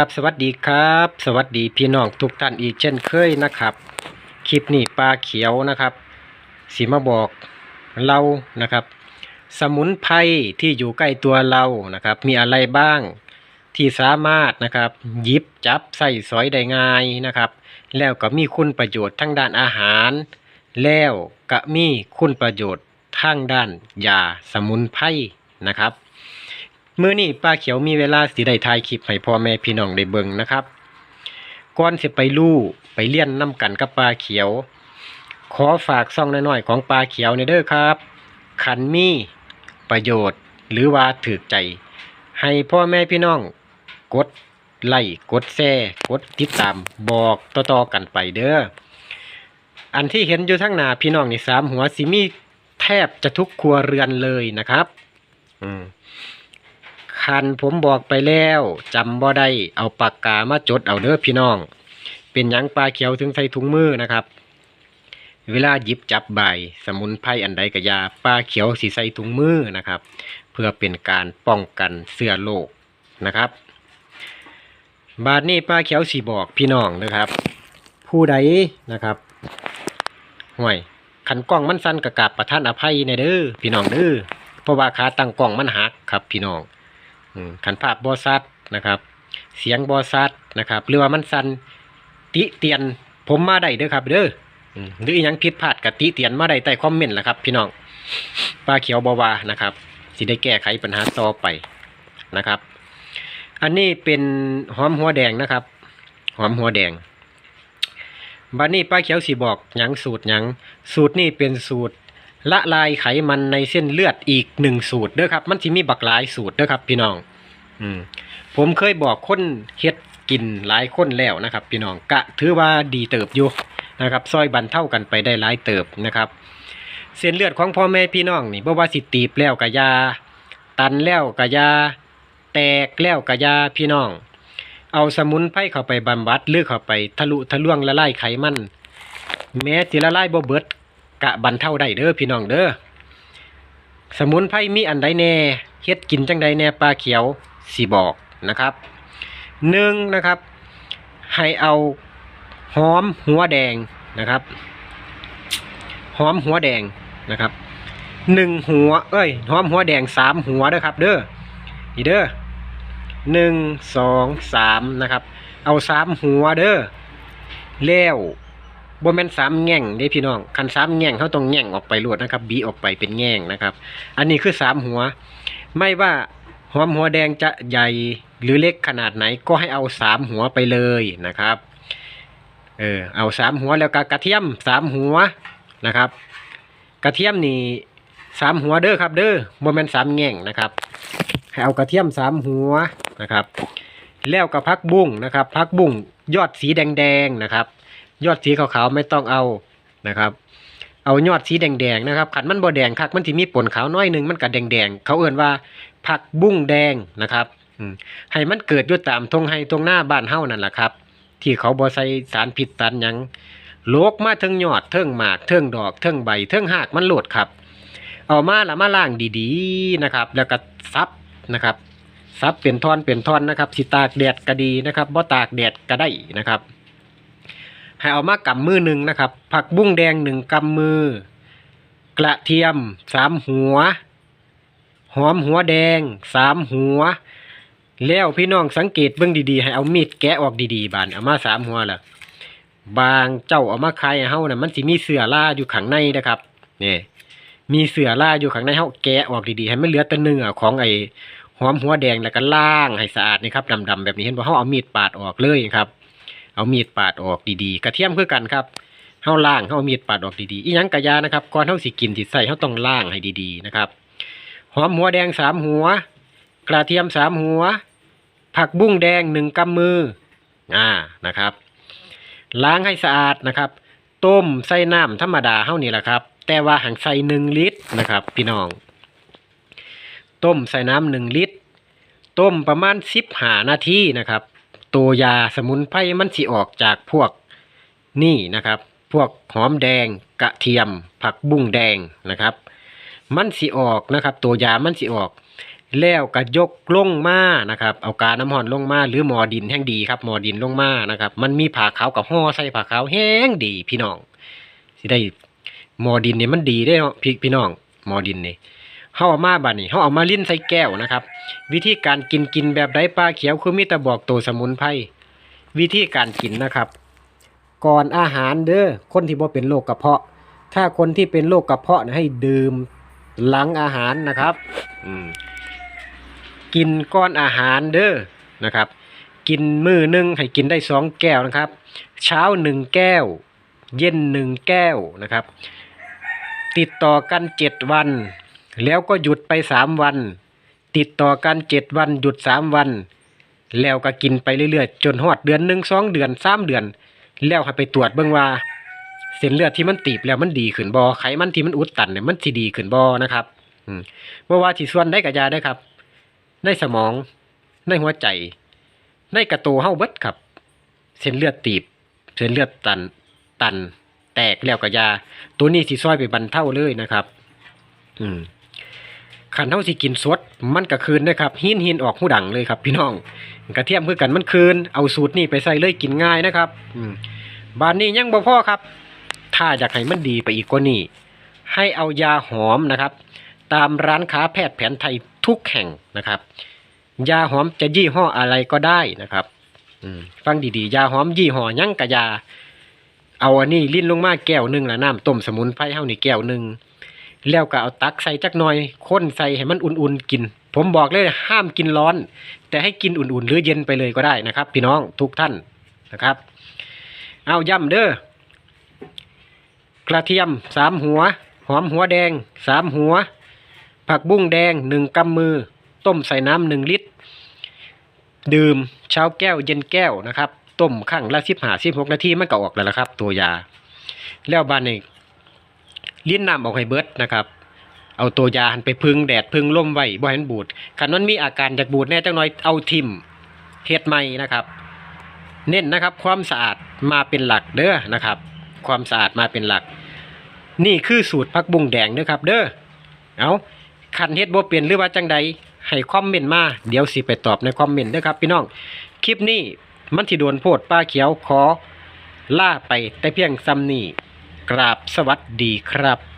กับสวัสดีครับ สวัสดีพี่น้องทุกท่านอีกเช่นเคยนะครับคลิปนี้ปลาเขียวนะครับสีมาบอกเรานะครับ สมุนไพรที่อยู่ใกล้ตัวเรานะครับ มีอะไรบ้างที่สามารถนะครับหยิบจับใส่สอยได้ง่ายนะครับ แล้วก็มีคุณประโยชน์ทั้งด้านอาหาร แล้วก็มีคุณประโยชน์ทางด้านยาสมุนไพรนะครับ มื้อนี้ป้าเขียวมีเวลาสิได้ถ่ายคลิปให้พ่อแม่พี่น้องได้เบิ่งนะครับก่อนสิไปลู่ไปเลี้ยนน้ำกันกับป้าเขียว ขอฝากซ่องน้อยๆของป้าเขียวในเด้อครับ ขันมีประโยชน์หรือว่าถือใจ ให้พ่อแม่พี่น้อง กดไลค์กดแชร์กดติดตามบอกต่อๆกันไปเด้ออันที่เห็นอยู่ทั้งหน้าพี่น้องนี่สามหัวสิมีแทบจะทุกครัวเรือนเลยนะครับ อืม คันผมบอกไปแล้วจำบ่ได้เอาปากกามาจดเอาเด้อพี่น้อง เป็นหยังปลาเขียวถึงใส่ถุงมือนะครับ เวลาหยิบจับใบสมุนไพรอันใดกะยาปลาเขียวสีใส่ถุงมือนะครับ เพื่อเป็นการป้องกันเสื้อโรคนะครับ บาดนี้ปลาเขียวสีบอกพี่น้องนะครับ ผู้ใดนะครับห่วยขันกล้องมันสั้นกระกาบประท่านอภัยในเด้อพี่น้องเด้อเพราะว่าขาตั้งกล้องมันหักครับพี่น้อง ขันภาพบอซัดนะครับ เสียงบอซัดนะครับหรือว่ามันสันติเตียนผมมาได้เด้อครับเด้อหรืออยังผิดพลาดกับติเตียนมาได้ใต้คอมเมนต์ละครับ พี่น้องปลาเขียวบาวานะครับสิได้แก้ไขปัญหาต่อไปนะครับ อันนี้เป็นหอมหัวแดงนะครับ หอมหัวแดงบัดนี้ป้าเขียวสีบอกหยังสูตรหยังสูตรนี่เป็นสูตร ละลายไขมันในเส้นเลือดอีกหนึ่งสูตรเด้อครับ มันที่มีบักหลายสูตรเด้อครับ พี่น้องอืมผมเคยบอกคนเฮ็ดกินหลายคนแล้วนะครับ พี่น้องกะถือว่าดีเติบอยู่นะครับซอยบันเท่ากันไปได้หลายเติบนะครับ เส้นเลือดของพ่อแม่พี่น้องนี่บ่ว่าสิตีบแล้วกะยา ตันแล้วกะยา แตกแล้วกะยาพี่น้อง เอาสมุนไพรเข้าไปบำบัดหรือเข้าไปทะลุทะลวงละลายไขมัน แม้สิละลายบ่เบิด กะบรรเทาได้เด้อพี่น้องเด้อสมุนไพรมีอันใดแน่เฮ็ดกินจังใดแน่ปลาเขียวสีบอกนะครับหนึ่งนะครับ ให้เอาหอมหัวแดงนะครับหอมหัวแดงนะครับหนึ่งหัว เอ้ยหอมหัวแดงสามหัวเด้อครับ เด้อนี่เด้อหนึ่งสองสามนะครับ เอาสามหัวเด้อแล้ว บ่แม่นสามแง่งเด้พี่น้องคันสามแง่งเขาต้องแง่งออกไปรวดนะครับ บีออกไปเป็นแง่งนะครับ อันนี้คือสามหัว ไม่ว่าหอมหัวแดงจะใหญ่หรือเล็กขนาดไหนก็ให้เอาสามหัวไปเลยนะครับเออเอาสามหัวแล้วก็กระเทียมสามหัวนะครับ กระเทียมนี่สามหัวเด้อครับ เด้อบ่แม่นสามแง่งนะครับให้เอากระเทียมสามหัวนะครับ แล้วก็พักบุ้งนะครับพักบุ้งยอดสีแดงๆนะครับ ยอดสีขาวๆไม่ต้องเอานะครับ เอายอดสีแดงๆนะครับขันมันบ่แดงคักมันสิมีปนขาวน้อยหนึงมันก็แดงๆเขาเอื่นว่าผักบุ้งแดงนะครับให้มันเกิดอยู่ตามทงไห้ตรงหน้าบ้านเฮานั่นแหละครับ ที่เขาบ่ใส่สารพิษสารยังโลกมาเทิงยอดเทิงหมากเทิงดอกเทิงใบเทิงหากมันโหลดครับ เอามาล้วมาล้างดีๆนะครับ แล้วก็ซับนะครับซับเป็นท่อนเป็นท่อนนะครับสิตากแดดก็ดีนะครับบ่ตากแดดก็ได้นะครับ ให้เอามากำมือหนึ่งนะครับ ผักบุ้งแดงหนึ่งกำมือ กระเทียมสามหัว หอมหัวแดงสามหัว แล้วพี่น้องสังเกตเบื้องดีๆ ให้เอามีดแกะออกดีๆ บานเอามาสามหัวละบางเจ้าเอามาขายเฮาน่ะมันสิมีเสือล่าอยู่ข้างในนะครับนี่มีเสือล่าอยู่ข้างในเฮาแกะออกดีๆ ให้มันเหลือแต่เนื้อของไอ้หอมหัวแดงแล้วก็ล่างให้สะอาดนี่ครับดำๆแบบนี้เห็นบ่เฮาเอามีดปาดออกเลยครับ เอามีดปาดออกดีๆ กระเทียมคือกันครับเฮาล่างเฮาเอามีดปาดออกดีๆอีหยังกะยานะครับก่อนเฮาสิกินสิใส่เฮาต้องล่างให้ดีๆนะครับหอมหัวแดงสามหัว กระเทียมสามหัว ผักบุ้งแดงหนึ่งกำมืออ่านะครับ ล้างให้สะอาดนะครับ ต้มใส่น้ำธรรมดาเฮานี่แหละครับ แต่ว่าหังใส่หนึ่งลิตรนะครับ พี่น้อง ต้มใส่น้ำหนึ่งลิตร ต้มประมาณสิบห้านาทีนะครับ ตัวยาสมุนไพรมันสิออกจากพวกนี่นะครับ พวกหอมแดงกระเทียม ผักบุ้งแดงนะครับ มันสิออกนะครับ ตัวยามันสิออก แล้วก็ยกลงมานะครับ เอากาน้ำห่อนลงมาหรือหมอดินแห้งดีครับหมอดินลงมานะครับ มันมีผ้าขาวกับห่อใส่ผ้าขาวแห้งดีพี่น้องสิได้หมอดินเนี่ยมันดีได้พี่พี่น้องหมอดินเนี่ย เฮาเอามาบัดนี้เฮาเอามาลิ้นใส่แก้วนะครับ วิธีการกินกินแบบใดปลาเขียวคือมีแต่บอกตัวสมุนไพรวิธีการกินนะครับ ก่อนอาหารเด้อคนที่บ่เป็นโรคกระเพาะ ถ้าคนที่เป็นโรคกระเพาะให้ดื่มหลังอาหารนะครับกินก้อนอาหารเด้อนะครับ กินมื้อหนึงให้กินได้สองแก้วนะครับ เช้าหนึ่งแก้ว เย็นหนึ่งแก้วนะครับ ติดต่อกันเจ็ดวัน แล้วก็หยุดไปสามวัน ติดต่อกันเจ็ดวันหยุดสามวัน แล้วก็กินไปเรื่อยๆ จนฮอดเดือนหนึ่งสองเดือนสามเดือน แล้วให้ไปตรวจเบิ่งว่าเส้นเลือดที่มันตีบแล้วมันดีขึ้นบ่ไขมันที่มันอุดตันเนี่ยมันสิดีขึ้นบ่นะครับอืมบ่อว่าสิส่วนได้กับยาได้ครับ ในสมอง ในหัวใจ ในกระโตเฮ้าเบิดครับ เส้นเลือดตีบ เส้นเลือดตันตัน แตกแล้วกับยา ตัวนี้สิซอยไปบรรเท่าเลยนะครับ อืม ขันเฮาสิกินสดมันก็คืนนะครับหินหินออกหูดังเลยครับ พี่น้องกระเทียมคือกันมันคืนเอาสูตรนี้ไปใส่เลยกินง่ายนะครับอืมบานนี้ยังบ่พ่อครับ ถ้าอยากให้มันดีไปอีกกว่านี้ให้เอายาหอมนะครับ ตามร้านค้าแพทย์แผนไทยทุกแห่งนะครับ ยาหอมจะยี่ห้ออะไรก็ได้นะครับฟังดีๆ ยาหอมยี่ห้อยังกะยา เอาอันนี้ลิ้นลงมาแก้วหนึ่งละน้ำต้มสมุนไพรเฮานี่แก้วหนึ่ง แล้วก็เอาตักใส่จักหน่อยข้นใส่ให้มันอุ่นๆกิน ผมบอกเลยห้ามกินร้อน แต่ให้กินอุ่นๆ หรือเย็นไปเลยก็ได้นะครับ พี่น้องทุกท่านนะครับ เอาย่ำเด้อกระเทียมสามหัว หอมหัวแดงสามหัว ผักบุ้งแดงหนึ่งกำมือ ต้มใส่น้ำหนึ่งลิตร ดื่มเช้าแก้วเย็นแก้วนะครับ ต้มข้างละสิบห้าสิบหกนาทีมันก็ออกแล้วละครับ ตัวยา แล้วบาน นี้ลิ้นน้ำออกให้เบิดนะครับเอาตัวยาหันไปพึ่งแดดพึ่งลมไว้บ่ให้มันบูดคันมันมีอาการจากบูดแน่จังน้อยเอาทิมเฮ็ดใหม่นะครับ เน้นนะครับ ความสะอาดมาเป็นหลักเด้อนะครับ ความสะอาดมาเป็นหลัก นี่คือสูตรพักบุ้งแดงเด้อครับ เด้อเอาคันเฮ็ดบ่เป็นหรือว่าจังใดให้คอมเมนต์มาเดี๋ยวสิไปตอบในคอมเมนต์เด้อครับ พี่น้องคลิปนี้มันที่โดนโพดป้าเขียวขอล่าไปแต่เพียงซ้ำนี้ กราบสวัสดีครับ